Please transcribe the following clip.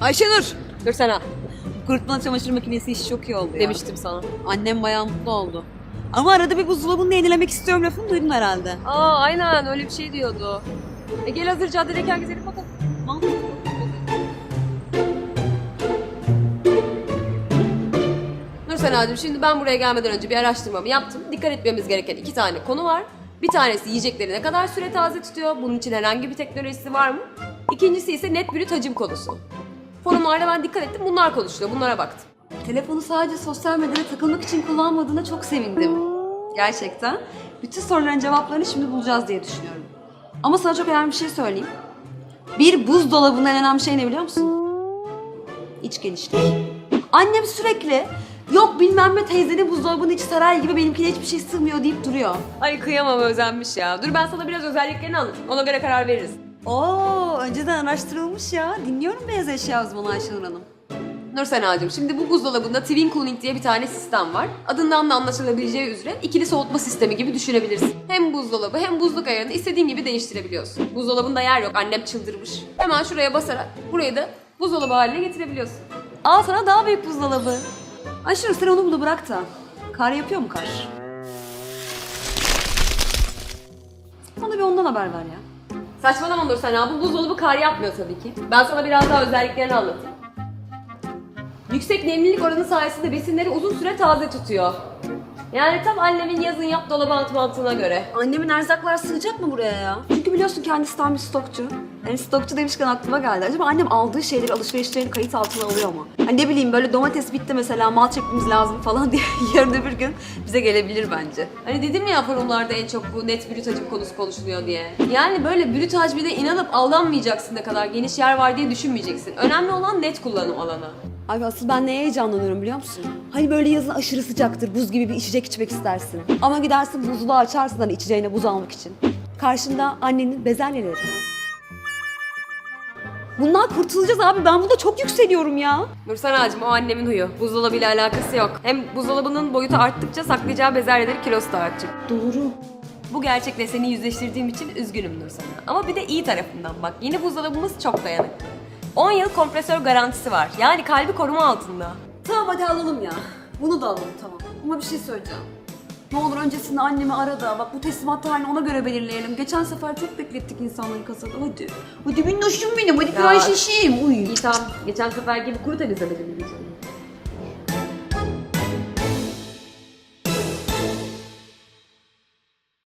Ayşenur. Dur sana. Kurutma çamaşır makinesi işi çok iyi oldu ya. Demiştim sana. Annem bayağı mutlu oldu. Ama arada bir buzdolabını da yenilemek istiyorum lafını duydun herhalde. Aa aynen öyle bir şey diyordu. E gel hazır caddedeyken gezelim bakalım. Mantıklı. Nur Sena'cığım şimdi ben buraya gelmeden önce bir araştırmamı yaptım. Dikkat etmemiz gereken iki tane konu var. Bir tanesi yiyecekleri ne kadar süre taze tutuyor, bunun için herhangi bir teknolojisi var mı? İkincisi ise net brüt hacim konusu. Forumlarda ben dikkat ettim bunlar konuşuluyor, bunlara baktım. Telefonu sadece sosyal medyada takılmak için kullanmadığına çok sevindim. Gerçekten. Bütün soruların cevaplarını şimdi bulacağız diye düşünüyorum. Ama sana çok önemli bir şey söyleyeyim. Bir buzdolabının en önemli şey ne biliyor musun? İç genişlik. Annem sürekli yok bilmem ne teyzenin buzdolabının içi saray gibi benimkine hiçbir şey sığmıyor deyip duruyor. Ay kıyamam özenmiş ya. Dur ben sana biraz özelliklerini anlatayım, ona göre karar veririz. Oo, önceden araştırılmış ya. Dinliyorum beyaz eşya uzmanı Ayşenur Hanım. Nur Sena'cığım şimdi bu buzdolabında Twin Cooling diye bir tane sistem var. Adından da anlaşılabileceği üzere ikili soğutma sistemi gibi düşünebilirsin. Hem buzdolabı hem buzluk ayarını istediğin gibi değiştirebiliyorsun. Buzdolabında yer yok annem çıldırmış. Hemen şuraya basarak burayı da buzdolabı haline getirebiliyorsun. Al sana daha büyük buzdolabı. Ayşenur sen onu bunu bırak da. Kar yapıyor mu kar? Bana bir ondan haber ver ya. Saçmalama Nur Sena bu buzdolabı kar yapmıyor tabii ki. Ben sana biraz daha özelliklerini anlatayım. Yüksek nemlilik oranı sayesinde besinleri uzun süre taze tutuyor. Yani tam annemin yazın yap dolabı ant mantığına göre. Annemin erzaklar sığacak mı buraya ya? Çünkü biliyorsun kendisi tam bir stokçu. Yani stokçu demişken aklıma geldi. Acaba annem aldığı şeyleri alışverişlerini kayıt altına alıyor mu? Hani ne bileyim böyle domates bitti mesela mal çekmemiz lazım falan diye yarın öbür gün bize gelebilir bence. Hani dedim ya forumlarda en çok bu net brüt hacim konusu konuşuluyor diye. Yani böyle brüt hacmine inanıp aldanmayacaksın ne kadar geniş yer var diye düşünmeyeceksin. Önemli olan net kullanım alanı. Abi asıl ben neye heyecanlanıyorum biliyor musun? Hani böyle yazın aşırı sıcaktır, buz gibi bir içecek içmek istersin. Ama gidersin buzluğu açarsın hani içeceğine buz almak için. Karşında annenin bezelyeleri. Bundan kurtulacağız abi. Ben bunda çok yükseliyorum ya. Nursan ağacım o annemin huyu. Buzdolabıyla alakası yok. Hem buzdolabının boyutu arttıkça saklayacağı bezelyeleri kilosu da artacak. Doğru. Bu gerçekle seni yüzleştirdiğim için üzgünüm Nursana. Ama bir de iyi tarafından bak. Yeni buzdolabımız çok dayanıklı. 10 yıl kompresör garantisi var. Yani kalbi koruma altında. Tamam hadi alalım ya. Bunu da alalım tamam. Ama bir şey söyleyeceğim. Ne olur öncesinde annemi ara da bak bu teslimat tarihini ona göre belirleyelim. Geçen sefer çok beklettik insanları kasada hadi. Hadi minnoşum benim hadi Ya. şişim. Uy. İyi tamam. Geçen sefer gibi kuru temizlemedi mi diyeceğim.